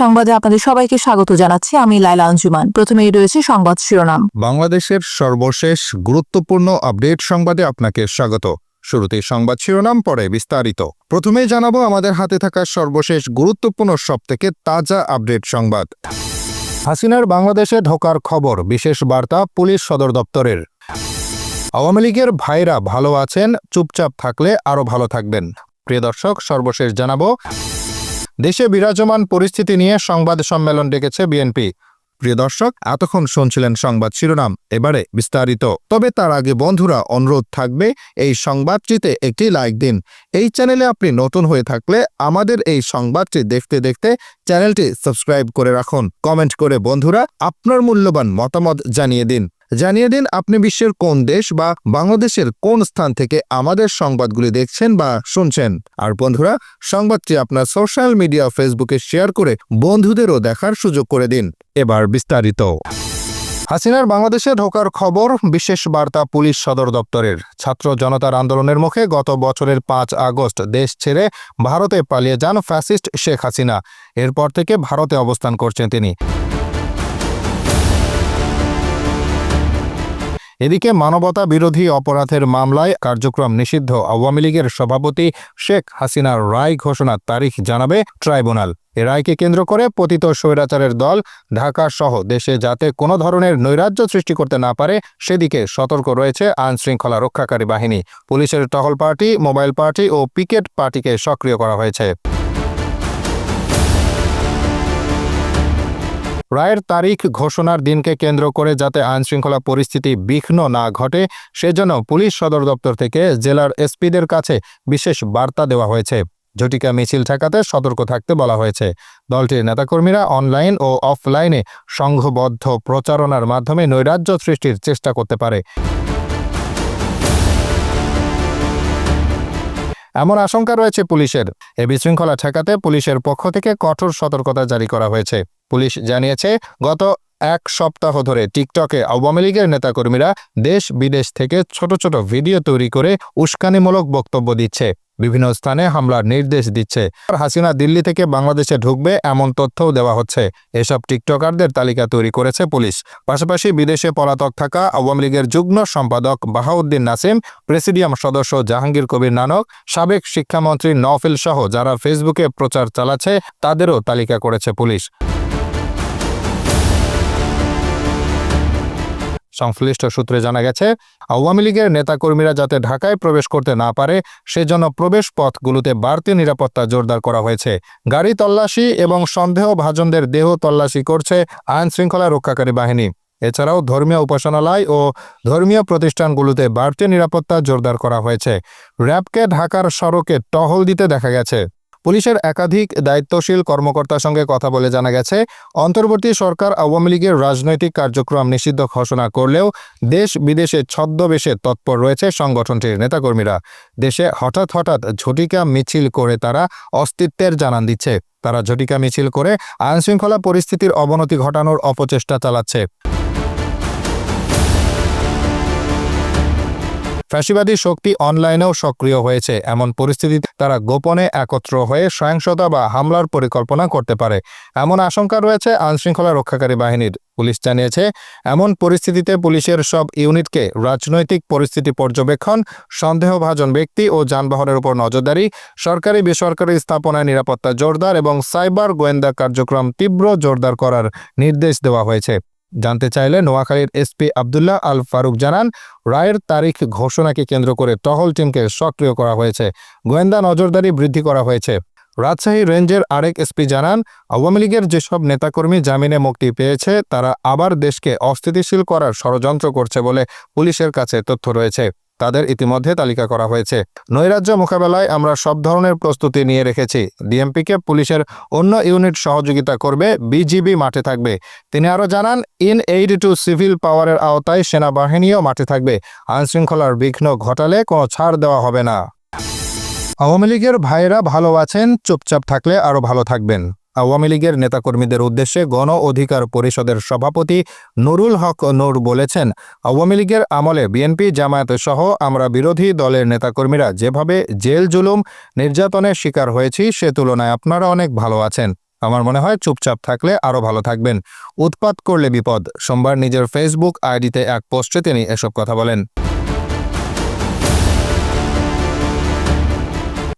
সংবাদে আপনাদের সবাইকে স্বাগত জানাচ্ছি। আমি লাইলা আঞ্জুমান। প্রথমেই রয়েছে সংবাদ শিরোনাম। বাংলাদেশের সর্বশেষ গুরুত্বপূর্ণ আপডেট সংবাদে আপনাকে স্বাগত। শুরুতে সংবাদ শিরোনাম, পরে বিস্তারিত। প্রথমেই জানাব, আমাদের হাতে থাকা সর্বশেষ গুরুত্বপূর্ণ সবথেকে তাজা আপডেট সংবাদ। হাসিনার বাংলাদেশে ঢোকার খবর, বিশেষ বার্তা পুলিশ সদর দপ্তরের। আওয়ামী লীগের ভাইরা ভালো আছেন, চুপচাপ থাকলে আরও ভালো থাকবেন। প্রিয় দর্শক, সর্বশেষ জানাব দেশে বিরাজমান পরিস্থিতি নিয়ে সংবাদ সম্মেলন ডেকেছে বিএনপি। প্রিয় দর্শক, এতক্ষণ শুনছিলেন সংবাদ শিরোনাম, এবারে বিস্তারিত। তবে তার আগে বন্ধুরা, অনুরোধ থাকবে এই সংবাদটিতে একটি লাইক দিন। এই চ্যানেলে আপনি নতুন হয়ে থাকলে আমাদের এই সংবাদটি দেখতে দেখতে চ্যানেলটি সাবস্ক্রাইব করে রাখুন। কমেন্ট করে বন্ধুরা আপনার মূল্যবান মতামত জানিয়ে দিন। জানিয়ে দিন, আপনি বিশ্বের কোন দেশ বা বাংলাদেশের কোন স্থান থেকে আমাদের সংবাদগুলি দেখছেন বা শুনছেন? আর বন্ধুরা, সংবাদটি আপনার সোশ্যাল মিডিয়া, ফেসবুকে শেয়ার করে বন্ধুদেরও দেখার সুযোগ করে দিন। এবার বিস্তারিত। হাসিনার বাংলাদেশে ঢোকার খবর, বিশেষ বার্তা পুলিশ সদর দপ্তরের। ছাত্র জনতার আন্দোলনের মুখে গত বছরের পাঁচ আগস্ট দেশ ছেড়ে ভারতে পালিয়ে যান ফ্যাসিস্ট শেখ হাসিনা। এরপর থেকে ভারতে অবস্থান করছেন তিনি। এদিকে মানবতা বিরোধী অপরাধের মামলায় কার্যক্রম নিষিদ্ধ আওয়ামী লীগের সভাপতি শেখ হাসিনার রায় ঘোষণার তারিখ জানাবে ট্রাইব্যুনাল। এ রায়কে কেন্দ্র করে পতিত স্বৈরাচারের দল ঢাকা সহ দেশে যাতে কোনো ধরনের নৈরাজ্য সৃষ্টি করতে না পারে, সেদিকে সতর্ক রয়েছে আইন শৃঙ্খলা রক্ষাকারী বাহিনী। পুলিশের টহল পার্টি, মোবাইল পার্টি ও পিকেট পার্টিকে সক্রিয় করা হয়েছে। রায়ের তারিখ ঘোষণার দিনকে কেন্দ্র করে যাতে আইনশৃঙ্খলা পরিস্থিতি বিঘ্ন না ঘটে, সেজন্য পুলিশ সদর দপ্তর থেকে জেলার এসপিদের কাছে বিশেষ বার্তা দেওয়া হয়েছে। ঝটিকা মিছিল ঠেকাতে সতর্ক থাকতে বলা হয়েছে। দলটির নেতাকর্মীরা অনলাইন ও অফলাইনে সংঘবদ্ধ প্রচারণার মাধ্যমে নৈরাজ্য সৃষ্টির চেষ্টা করতে পারে। এমন আশঙ্কা রয়েছে পুলিশের। এ বিশৃঙ্খলা ঠেকাতে পুলিশের পক্ষ থেকে কঠোর সতর্কতা জারি করা হয়েছে। পুলিশ জানিয়েছে, গত এক সপ্তাহ ধরে টিকটকে আওয়ামী লীগের নেতাকর্মীরা দেশ বিদেশ থেকে ছোট ছোট ভিডিও তৈরি করে উস্কানিমূলক বক্তব্য দিচ্ছে। বিভিন্ন স্থানে হামলার নির্দেশ দিচ্ছে। আর হাসিনা দিল্লি থেকে বাংলাদেশে ঢুকবে এমন তথ্যও দেওয়া হচ্ছে। এসব টিকটকারদের তালিকা তৈরি করেছে পুলিশ। পাশাপাশি বিদেশে পলাতক থাকা আওয়ামী লীগের যুগ্ম সম্পাদক বাহাউদ্দিন নাসিম, প্রেসিডিয়াম সদস্য জাহাঙ্গীর কবির নানক, সাবেক শিক্ষামন্ত্রী নফিল সহ যারা ফেসবুকে প্রচার চালাচ্ছে, তাদেরও তালিকা করেছে পুলিশ। সংশ্লিষ্ট সূত্রে জানা গেছে, আওয়ামী লীগের নেতাকর্মীরা যাতে ঢাকায় প্রবেশ করতে না পারে, সেজন্য প্রবেশ পথগুলোতে বাড়তি নিরাপত্তা জোরদার করা হয়েছে। গাড়ি তল্লাশি এবং সন্দেহভাজনদের দেহ তল্লাশি করছে আইন শৃঙ্খলা রক্ষাকারী বাহিনী। এছাড়াও ধর্মীয় উপাসনালয় ও ধর্মীয় প্রতিষ্ঠানগুলোতে বাড়তি নিরাপত্তা জোরদার করা হয়েছে। র্যাবকে ঢাকার সড়কে টহল দিতে দেখা গেছে। পুলিশের একাধিক দায়িত্বশীল কর্মকর্তার সঙ্গে কথা বলে জানা গেছে, অন্তর্বর্তী সরকার আওয়ামী লীগের রাজনৈতিক কার্যক্রম নিষিদ্ধ ঘোষণা করলেও দেশ বিদেশে ছদ্মবেশে তৎপর রয়েছে সংগঠনটির নেতাকর্মীরা। দেশে হঠাৎ হঠাৎ ঝটিকা মিছিল করে তারা অস্তিত্বের জানান দিচ্ছে। তারা ঝটিকা মিছিল করে আইনশৃঙ্খলা পরিস্থিতির অবনতি ঘটানোর অপচেষ্টা চালাচ্ছে। ফ্যাসিবাদী শক্তি অনলাইনেও সক্রিয় হয়েছে। এমন পরিস্থিতিতে তারা গোপনে একত্র হয়ে সহিংসতা বা হামলার পরিকল্পনা করতে পারে। এমন আশঙ্কা রয়েছে আইনশৃঙ্খলা রক্ষাকারী বাহিনীর। পুলিশ জানিয়েছে, এমন পরিস্থিতিতে পুলিশের সব ইউনিটকে রাজনৈতিক পরিস্থিতি পর্যবেক্ষণ, সন্দেহভাজন ব্যক্তি ও যানবাহনের উপর নজরদারি, সরকারি বেসরকারি স্থাপনায় নিরাপত্তা জোরদার এবং সাইবার গোয়েন্দা কার্যক্রম তীব্র জোরদার করার নির্দেশ দেওয়া হয়েছে। জানতে চাইলে নোয়াখালীর এসপি আবদুল্লাহ আল ফারুক জানান, রায়ের তারিখ ঘোষণাকে কেন্দ্র করে টহল টিমকে সক্রিয় করা হয়েছে। গোয়েন্দা নজরদারি বৃদ্ধি করা হয়েছে। রাজশাহী রেঞ্জের আরেক এসপি জানান, আওয়ামী লীগের যেসব নেতাকর্মী জামিনে মুক্তি পেয়েছে, তারা আবার দেশকে অস্থিতিশীল করার ষড়যন্ত্র করছে বলে পুলিশের কাছে তথ্য রয়েছে। তাদের ইতিমধ্যে তালিকা করা হয়েছে। নৈরাজ্য মোকাবেলায় আমরা সব ধরনের প্রস্তুতি নিয়ে রেখেছি। ডিএমপিকে পুলিশের অন্য ইউনিট সহযোগিতা করবে, বিজিবি মাঠে থাকবে। তিনি আরও জানান, ইন এইড টু সিভিল পাওয়ারের আওতায় সেনাবাহিনীও মাঠে থাকবে। আইনশৃঙ্খলার বিঘ্ন ঘটালে কোনো ছাড় দেওয়া হবে না। আওয়ামী লীগের ভাইরা ভালো আছেন, চুপচাপ থাকলে আরও ভালো থাকবেন। আওয়ামী লীগের নেতাকর্মীদের উদ্দেশ্যে গণ অধিকার পরিষদের সভাপতি নুরুল হক নূর বলেছেন, আওয়ামী লীগের আমলে বিএনপি, জামায়াত সহ আমরা বিরোধী দলের নেতাকর্মীরা যেভাবে জেল জুলুম, নির্যাতনের শিকার হয়েছি, সে তুলনায় আপনারা অনেক ভালো আছেন। আমার মনে হয় চুপচাপ থাকলে আরও ভালো থাকবেন। উৎপাত করলে বিপদ। সোমবার নিজের ফেসবুক আইডিতে এক পোস্টে তিনি এসব কথা বলেন।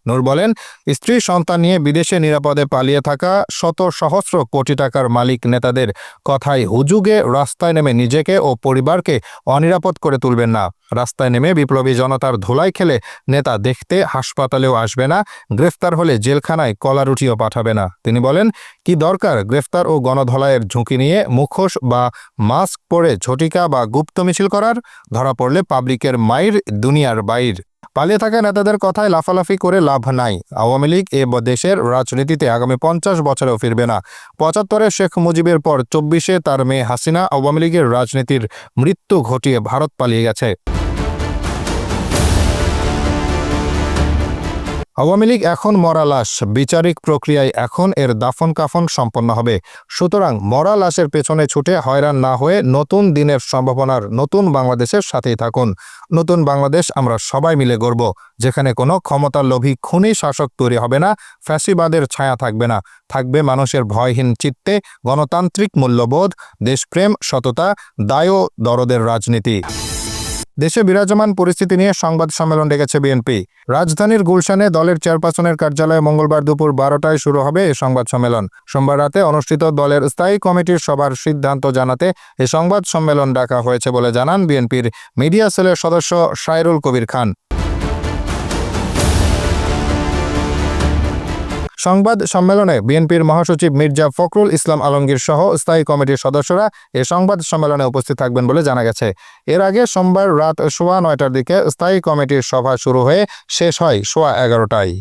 নূর বলেন, স্ত্রী সন্তান নিয়ে বিদেশে নিরাপদে পালিয়ে থাকা শত সহস্র কোটি টাকার মালিক নেতাদের কথায় হুজুগে রাস্তায় নেমে নিজেকে ও পরিবারকে অনিরাপদ করে তুলবেন না। রাস্তায় নেমে বিপ্লবী জনতার ধুলাই খেলে নেতা দেখতে হাসপাতালেও আসবে না, গ্রেফতার হলে জেলখানায় কলারুটিও পাঠাবে না। তিনি বলেন, কি দরকার গ্রেফতার ও গণধলাইয়ের ঝুঁকি নিয়ে মুখোশ বা মাস্ক পরে ঝটিকা বা গুপ্ত মিছিল করার? ধরা পড়লে পাবলিকের মাইর দুনিয়ার বাইর। পালিয়ে থাকা নেতাদের কথায় লাফালাফি করে লাভ নাই। আওয়ামী লীগ এ দেশের রাজনীতিতে আগামী পঞ্চাশ বছরেও ফিরবে না। পঁচাত্তরে শেখ মুজিবের পর চব্বিশে তার মেয়ে হাসিনা আওয়ামী লীগের রাজনীতির মৃত্যু ঘটিয়ে ভারত পালিয়ে গেছে। আওয়ামী লীগ এখন মরা লাশ। বিচারিক প্রক্রিয়ায় এখন এর দাফন কাফন সম্পন্ন হবে। সুতরাং মরা লাশের পেছনে ছুটে হয়রান না হয়ে নতুন দিনের সম্ভাবনার নতুন বাংলাদেশের সাথেই থাকুন। নতুন বাংলাদেশ আমরা সবাই মিলে গড়ব। যেখানে কোনো ক্ষমতার লোভী খুনি শাসক তৈরি হবে না, ফ্যাসিবাদের ছায়া থাকবে না। থাকবে মানুষের ভয়হীন চিত্তে গণতান্ত্রিক মূল্যবোধ, দেশপ্রেম, সততা, দায় ও দরদের রাজনীতি। দেশে বিরাজমান পরিস্থিতি নিয়ে সংবাদ সম্মেলন ডেকেছে বিএনপি। রাজধানীর গুলশানে দলের চেয়ারপারসনের কার্যালয়ে মঙ্গলবার দুপুর বারোটায় শুরু হবে এই সংবাদ সম্মেলন। সোমবার রাতে অনুষ্ঠিত দলের স্থায়ী কমিটির সভার সিদ্ধান্ত জানাতে এই সংবাদ সম্মেলন ডাকা হয়েছে বলে জানান বিএনপির মিডিয়া সেলের সদস্য সাইরুল কবির খান। সংবাদ সম্মেলনে বিএনপির মহাসচিব মির্জা ফখরুল ইসলাম আলমগীর সহ স্থায়ী কমিটির সদস্যরা এ সংবাদ সম্মেলনে উপস্থিত থাকবেন বলে জানা গেছে। এর আগে সোমবার রাত সোয়া নয়টার দিকে স্থায়ী কমিটির সভা শুরু হয়ে শেষ হয় সোয়া এগারোটায়।